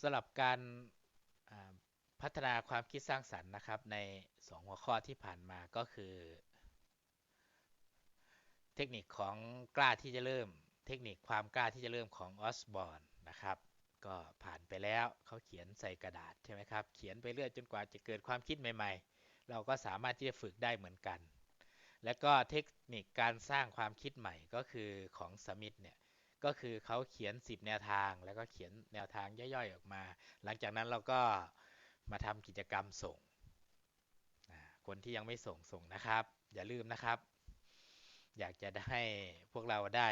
สำหรับการพัฒนาความคิดสร้างสรรค์นะครับ ในสองหัวข้อที่ผ่านมาก็คือ เทคนิคของกล้าที่จะเริ่ม เทคนิคความกล้าที่จะเริ่มของออสบอร์นนะครับ ก็ผ่านไปแล้วเขาเขียนใส่กระดาษใช่ไหมครับ เขียนไปเรื่อยจนกว่าจะเกิดความคิดใหม่ ๆ เราก็สามารถที่จะฝึกได้เหมือนกัน และก็เทคนิคการสร้างความคิดใหม่ก็คือของสมิธเนี่ย ก็คือเขาเขียน 10 แนวทางแล้วก็เขียนแนวทางย่อยๆออกมา หลังจากนั้นเราก็มาทำกิจกรรมส่ง คนที่ยังไม่ส่งส่งนะครับ อย่าลืมนะครับ อยากจะได้พวกเราได้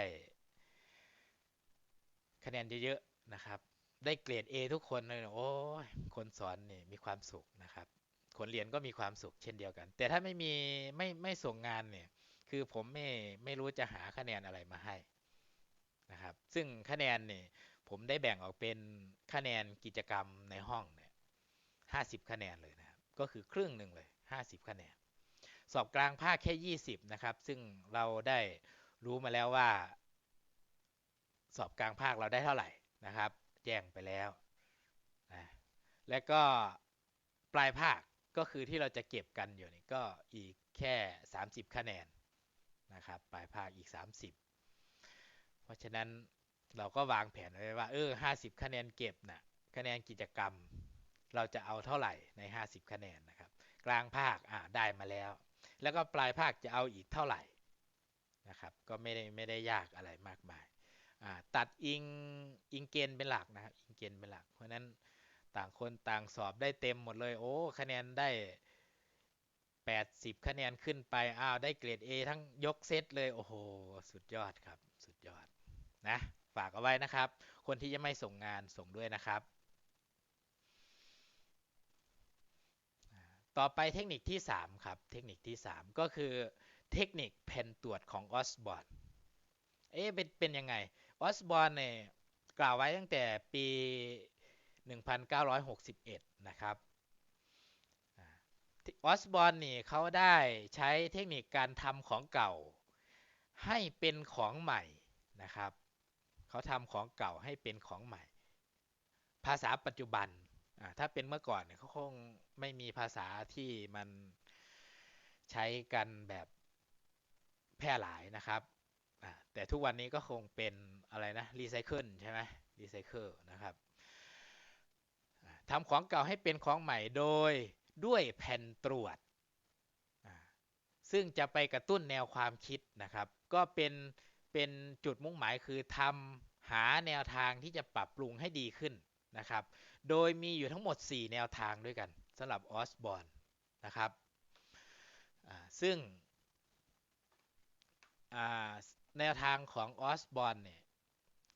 คะแนนเยอะๆนะครับ ได้เกรด A ทุกคนเลยโอ้ยคนสอนนี่มีความสุขนะครับ คนเรียนก็มีความสุขเช่นเดียวกัน แต่ถ้าไม่มีไม่ไม่ส่งงานเนี่ยคือผมไม่ไม่รู้จะหาคะแนนอะไรมาให้ นะครับ ซึ่งคะแนนเนี่ยผมได้แบ่งออกเป็นคะแนนกิจกรรมในห้องเนี่ยห้าสิบคะแนนเลยนะครับ ก็คือครึ่งหนึ่งเลยห้าสิบคะแนน สอบกลางภาคแค่ยี่สิบนะครับ ซึ่งเราได้รู้มาแล้วว่า สอบกลางภาคเราได้เท่าไหร่นะครับ แจ้งไปแล้วนะและก็ปลายภาคก็คือที่เราจะเก็บกันอยู่นี่ก็อีกแค่ 30 คะแนนนะครับ ปลายภาคอีก 30 เพราะฉะนั้นเราก็วางแผนไว้ว่าเออ50คะแนนเก็บนะคะแนนกิจกรรม เราจะเอาเท่าไหร่ใน 50 คะแนนนะครับ กลางภาคอ่าได้มาแล้ว แล้วก็ปลายภาคจะเอาอีกเท่าไหร่นะครับ ก็ไม่ได้ไม่ได้ยากอะไรมากมายอ่าตัดอิงอิงเกณฑ์เป็นหลักนะครับอิงเกณฑ์เป็นหลัก เพราะฉะนั้นต่างคนต่างสอบได้เต็มหมดเลยโอ้คะแนนได้ 80 คะแนนขึ้นไปอ้าวได้เกรด A ทั้งยกเซตเลยโอ้โหสุดยอดครับสุดยอด นะฝากเอาไว้นะครับ คนที่ยังไม่ส่งงานส่งด้วยนะครับ ต่อไปเทคนิคที่ 3 ครับ เทคนิคที่ 3 ก็คือเทคนิคแผ่นตรวจของออสบอร์นเอ๊ะเป็นเป็นยังไงออสบอร์นเนี่ยกล่าวไว้ตั้งแต่ปี 1961 นะครับอออสบอร์นนี่เขาได้ใช้เทคนิคการทำของเก่า ให้เป็นของใหม่นะครับ เขาทำของเก่าให้เป็นของใหม่ ภาษาปัจจุบันถ้าเป็นเมื่อก่อนเนี่ยเขาคงไม่มีภาษาที่มันใช้กันแบบแพร่หลายนะครับ แต่ทุกวันนี้ก็คงเป็นอะไรนะรีไซเคิลใช่ไหมรีไซเคิลนะครับทำของเก่าให้เป็นของใหม่โดยด้วยแผ่นตรวจ ซึ่งจะไปกระตุ้นแนวความคิดนะครับ ก็เป็น เป็นจุดมุ่งหมายคือทำหาแนวทางที่จะปรับปรุงให้ดีขึ้นนะครับ โดยมีอยู่ทั้งหมด 4 แนวทางด้วยกันสำหรับออสบอนนะครับซึ่งแนวทางของออสบอนเนี่ย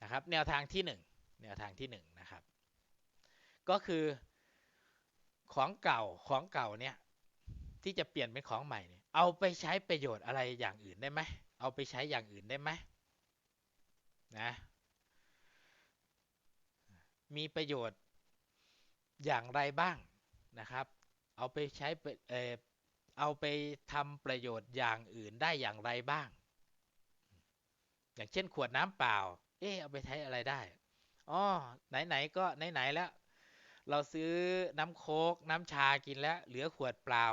นะครับแนวทางที่ 1 แนวทางที่1นะครับ ก็คือของเก่าของเก่าเนี่ยที่จะเปลี่ยนเป็นของใหม่เนี่ยเอาไปใช้ประโยชน์อะไรอย่างอื่นได้ไหม เอาไปใช้อย่างอื่นได้ไหมนะมีประโยชน์อย่างไรบ้างนะครับ เอาไปใช้เออเอาไปทำประโยชน์อย่างอื่นได้อย่างไรบ้าง อย่างเช่นขวดน้ำเปล่า เอ๊ะเอาไปใช้อะไรได้อ๋อไหนๆก็ไหนๆแล้ว เราซื้อน้ำโค้กน้ำชากินแล้ว เหลือขวดเปล่า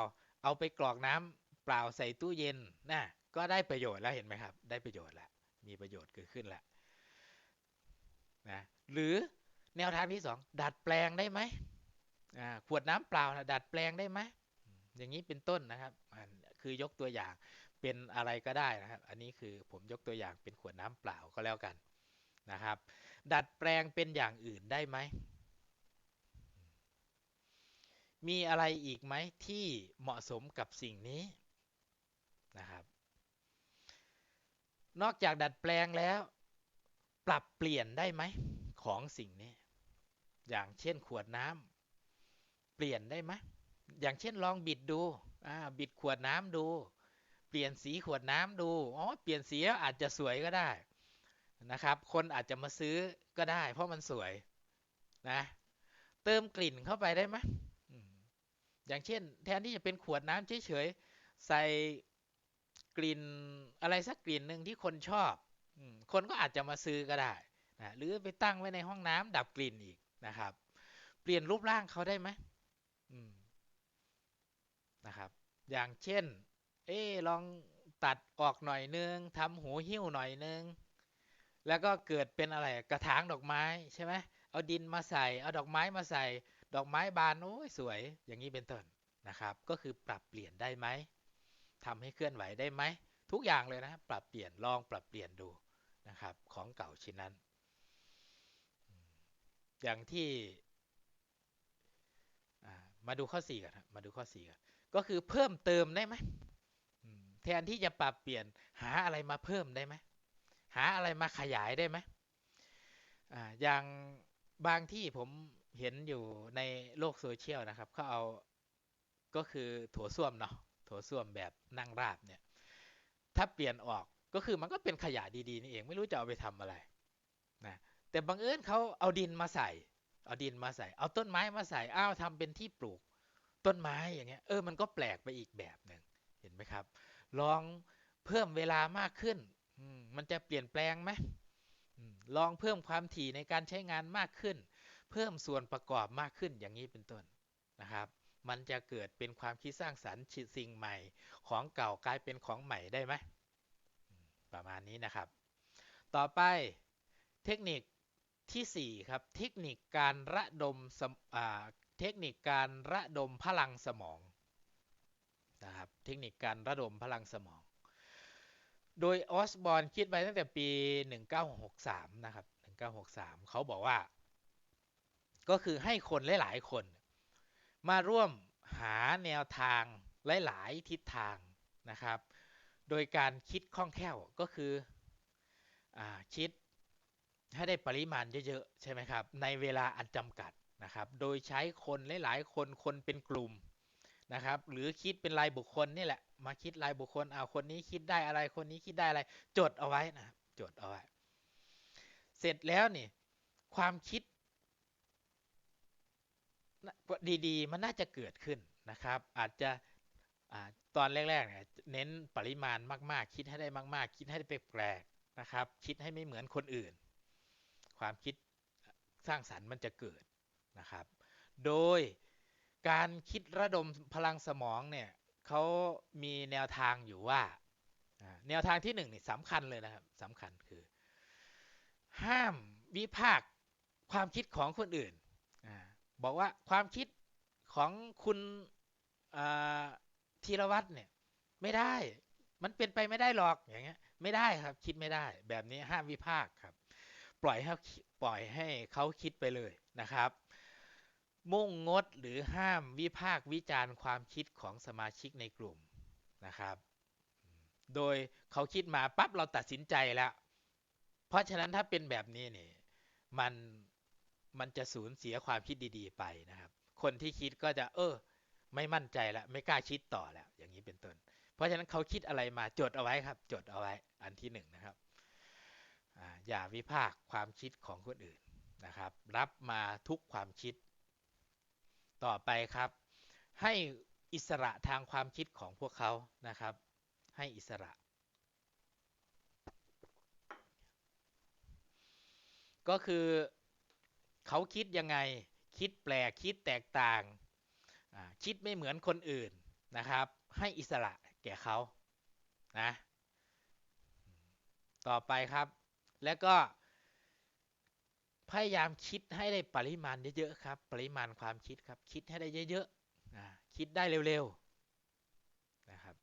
เอาไปกรอกน้ำเปล่าใส่ตู้เย็นนะ ก็ได้ประโยชน์แล้วเห็นไหมครับ ได้ประโยชน์แล้วมีประโยชน์เกิดขึ้นแล้วนะหรือแนวทางที่สองดัดแปลงได้ไหมขวดน้ำเปล่านะดัดแปลงได้ไหมอย่างนี้เป็นต้นนะครับคือยกตัวอย่างเป็นอะไรก็ได้นะครับ อันนี้คือผมยกตัวอย่างเป็นขวดน้ำเปล่าก็แล้วกันนะครับ ดัดแปลงเป็นอย่างอื่นได้ไหม มีอะไรอีกไหมที่เหมาะสมกับสิ่งนี้นะครับ นอกจากดัดแปลงแล้ว ปรับเปลี่ยนได้ไหมของสิ่งนี้ อย่างเช่นขวดน้ำเปลี่ยนได้ไหมอย่างเช่นลองบิดดูบิดขวดน้ำดู เปลี่ยนสีขวดน้ำดูอ๋อเปลี่ยนสีอาจจะสวยก็ได้นะครับ คนอาจจะมาซื้อก็ได้ เพราะมันสวยนะเติมกลิ่นเข้าไปได้ไหมอย่างเช่น แทนที่จะเป็นขวดน้ำเฉยๆใส่กลิ่น อะไรสักกลิ่นหนึ่งที่คนชอบคนก็อาจจะมาซื้อก็ได้นะหรือไปตั้งไว้ในห้องน้ำดับกลิ่นอีกนะครับ เปลี่ยนรูปร่างเขาได้ไหมมนะครับ อย่างเช่น เอ๊ลองตัดออกหน่อยนึงทำหูหิ้วหน่อยนึงแล้วก็เกิดเป็นอะไรกระถางดอกไม้ใช่ไหมเอาดินมาใส่ เอาดอกไม้มาใส่ ดอกไม้บานโอ้ยสวย อย่างนี้เป็นต้นนะครับ ก็คือปรับเปลี่ยนได้ไหมทำให้เคลื่อนไหวได้ไหม ทุกอย่างเลยนะ ปรับเปลี่ยนลองปรับเปลี่ยนดูนะครับ ของเก่าชิ้นนั้น อย่างที่มาดูข้อ4กันมาดูข้อ4กันก็คือเพิ่มเติมได้ไหมแทนที่จะปรับเปลี่ยนหาอะไรมาเพิ่มได้ไหมหาอะไรมาขยายได้ไหมออย่างบางที่ผมเห็นอยู่ในโลกโซเชียลนะครับเขาเอาก็คือถั่วส้วมเนาะถั่วส้วมแบบนั่งราบเนี่ย ถ้าเปลี่ยนออกก็คือมันก็เป็นขยะดีๆนี่เองไม่รู้จะเอาไปทำอะไรนะแต่บังเอิญเขาเอาดินมาใส่ เอาดินมาใส่ เอาต้นไม้มาใส่อ้าวทำเป็นที่ปลูกต้นไม้อย่างเงี้ยเออมันก็แปลกไปอีกแบบหนึ่งเห็นไหมครับ ลองเพิ่มเวลามากขึ้นมันจะเปลี่ยนแปลงไหมลองเพิ่มความถี่ในการใช้งานมากขึ้น เพิ่มส่วนประกอบมากขึ้นอย่างนี้เป็นต้นนะครับ มันจะเกิดเป็นความคิดสร้างสรรค์สิ่งใหม่ ของเก่ากลายเป็นของใหม่ได้ไหมประมาณนี้นะครับ ต่อไปเทคนิคที่ 4 ครับ เทคนิคการระดมเทคนิคการระดมพลังสมองนะครับ เทคนิคการระดมพลังสมอง โดยออสบอร์นคิดไว้ตั้งแต่ปี 1963 นะครับ 1963 เขาบอกว่า ก็คือให้คนหลาย ๆ คน มาร่วมหาแนวทางหลาย ๆ ทิศทางนะครับ โดยการคิดคล่องแคล่วก็คืออคิดให้ได้ปริมาณเยอะ ๆ ใช่ไหมครับ ในเวลาอันจำกัดนะครับ โดยใช้คนหลาย ๆ คนคนเป็นกลุ่มนะครับ หรือคิดเป็นรายบุคคลนี่แหละ มาคิดรายบุคคลเอาคนนี้คิดได้อะไรคนนี้คิดได้อะไร จดเอาไว้นะครับจดเอาไว้ เสร็จแล้วนี่ความคิด ดีๆ มันน่าจะเกิดขึ้นนะครับ อาจจะตอนแรกๆเนี่ยเน้นปริมาณมาก ๆ คิดให้ได้มาก ๆ คิดให้ได้แปลกๆนะครับ คิดให้ไม่เหมือนคนอื่น ความคิดสร้างสรรค์มันจะเกิดนะครับ โดยการคิดระดมพลังสมองเนี่ยเขามีแนวทางอยู่ว่า แนวทางที่หนึ่งนี่สำคัญเลยนะครับสำคัญคือ ห้ามวิพากษ์ความคิดของคนอื่น บอกว่าความคิดของคุณธีรวัตรเนี่ย ไม่ได้ มันเป็นไปไม่ได้หรอกอย่างเงี้ย ไม่ได้ครับคิดไม่ได้ แบบนี้ห้ามวิพากษ์ครับ ปล่อยให้ปล่อยให้เขาคิดไปเลยนะครับ มุ่งงดหรือห้ามวิพากษ์วิจารณ์ความคิดของสมาชิกในกลุ่มนะครับ โดยเขาคิดมาปั๊บเราตัดสินใจแล้ว เพราะฉะนั้นถ้าเป็นแบบนี้เนี่ยมัน มันจะสูญเสียความคิดดีๆไปนะครับ คนที่คิดก็จะ เออ ไม่มั่นใจแล้วไม่กล้าคิดต่อแล้ว อย่างนี้เป็นต้น เพราะฉะนั้นเขาคิดอะไรมาจดเอาไว้ครับ จดเอาไว้อันที่หนึ่งนะครับอย่าวิพากษ์ความคิดของคนอื่นนะครับ รับมาทุกความคิด ต่อไปครับ ให้อิสระทางความคิดของพวกเขานะครับ ให้อิสระก็คือ เขาคิดยังไง คิดแปลกคิดแตกต่าง คิดไม่เหมือนคนอื่นนะครับ ให้อิสระแก่เขานะต่อไปครับ แล้วก็พยายามคิดให้ได้ปริมาณเยอะๆครับ ปริมาณความคิดครับ คิดให้ได้เยอะๆคิดได้เร็วๆนะครับ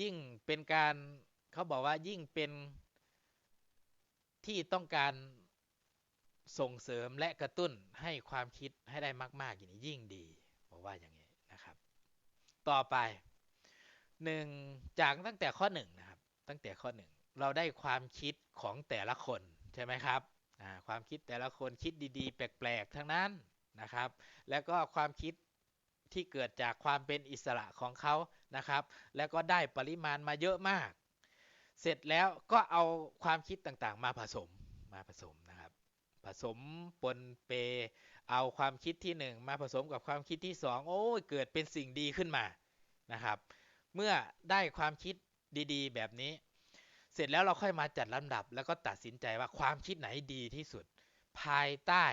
ยิ่งเป็นการเขาบอกว่ายิ่งเป็นที่ต้องการ ส่งเสริมและกระตุ้นให้ความคิดให้ได้มาก ๆ อย่างนี้ยิ่งดีบอกว่าอย่างนี้นะครับ ต่อไปหนึ่งจากตั้งแต่ข้อหนึ่งนะครับ ตั้งแต่ข้อหนึ่งเราได้ความคิดของแต่ละคนใช่ไหมครับความคิดแต่ละคนคิดดีๆ แปลกๆทั้งนั้นนะครับ แล้วก็ความคิดที่เกิดจากความเป็นอิสระของเขานะครับ แล้วก็ได้ปริมาณมาเยอะมาก เสร็จแล้วก็เอาความคิดต่างๆ มาผสมมาผสม สมปนเป เอาความคิดที่ 1 มาผสมกับความคิดที่ 2 โอ้ยเกิดเป็นสิ่งดีขึ้นมานะครับ เมื่อได้ความคิดดีๆ แบบนี้ เสร็จแล้วเราค่อยมาจัดลำดับ แล้วก็ตัดสินใจว่าความคิดไหนดีที่สุด ภายใต้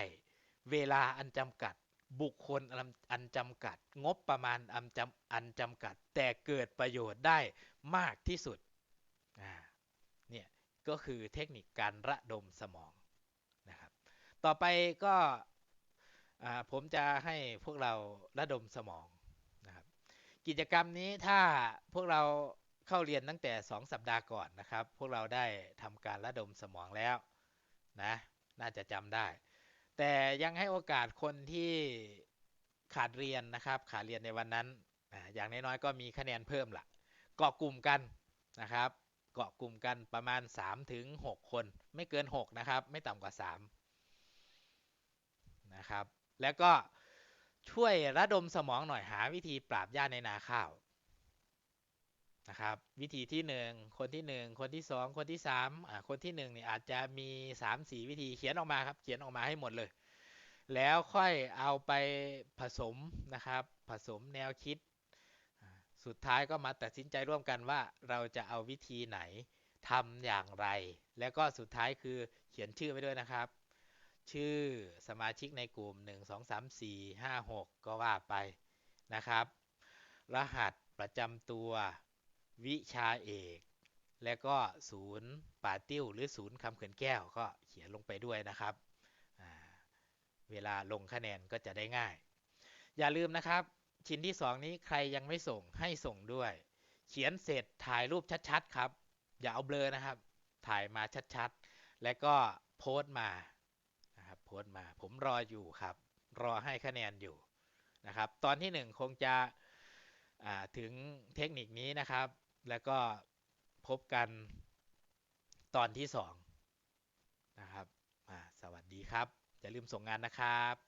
เวลาอันจำกัด บุคคลอันจำกัด งบประมาณอันจำอันจำกัด แต่เกิดประโยชน์ได้มากที่สุดเนี่ยก็คือเทคนิคการระดมสมอง ต่อไปก็ผมจะให้พวกเราระดมสมองนะครับ กิจกรรมนี้ถ้าพวกเราเข้าเรียนตั้งแต่ 2 สัปดาห์ก่อนนะครับ พวกเราได้ทำการระดมสมองแล้วนะน่าจะจำได้ แต่ยังให้โอกาสคนที่ขาดเรียนนะครับ ขาดเรียนในวันนั้นอ่าอย่างน้อยๆก็มีคะแนนเพิ่มละเกาะกลุ่มกันนะครับ เกาะกลุ่มกันประมาณ3ถึง6คน ไม่เกิน 6 นะครับ ไม่ต่ำกว่า 3 นะครับ แล้วก็ช่วยระดมสมองหน่อยหาวิธีปราบหญ้าในนาข้าวนะครับวิธีที่ 1 คนที่ 1 คนที่ 2 คนที่3อ่าคนที่1เนี่ยอาจจะมี 3 4 วิธีเขียนออกมาครับเขียนออกมาให้หมดเลย แล้วค่อยเอาไปผสมนะครับ ผสมแนวคิด สุดท้ายก็มาตัดสินใจร่วมกันว่าเราจะเอาวิธีไหนทำอย่างไร แล้วก็สุดท้ายคือเขียนชื่อไว้ด้วยนะครับ ชื่อสมาชิกในกลุ่ม 1 2 3 4 5 6 ก็ว่าไปนะครับ รหัสประจำตัว วิชาเอก แล้วก็ศูนย์ป่าติ้ว หรือศูนย์คำเขื่อนแก้วก็เขียนลงไปด้วยนะครับ เวลาลงคะแนนก็จะได้ง่าย อย่าลืมนะครับ ชิ้นที่ 2 นี้ใครยังไม่ส่งให้ส่งด้วย เขียนเสร็จถ่ายรูปชัดๆ ครับ อย่าเอาเบลอนะครับ ถ่ายมาชัดๆ แล้วก็โพสต์มา โพสต์มา ผมรออยู่ครับ รอให้คะแนนอยู่นะครับ ตอนที่ 1 คงจะถึงเทคนิคนี้นะครับ แล้วก็พบกันตอนที่ 2 นะครับสวัสดีครับ อย่าลืมส่งงานนะครับ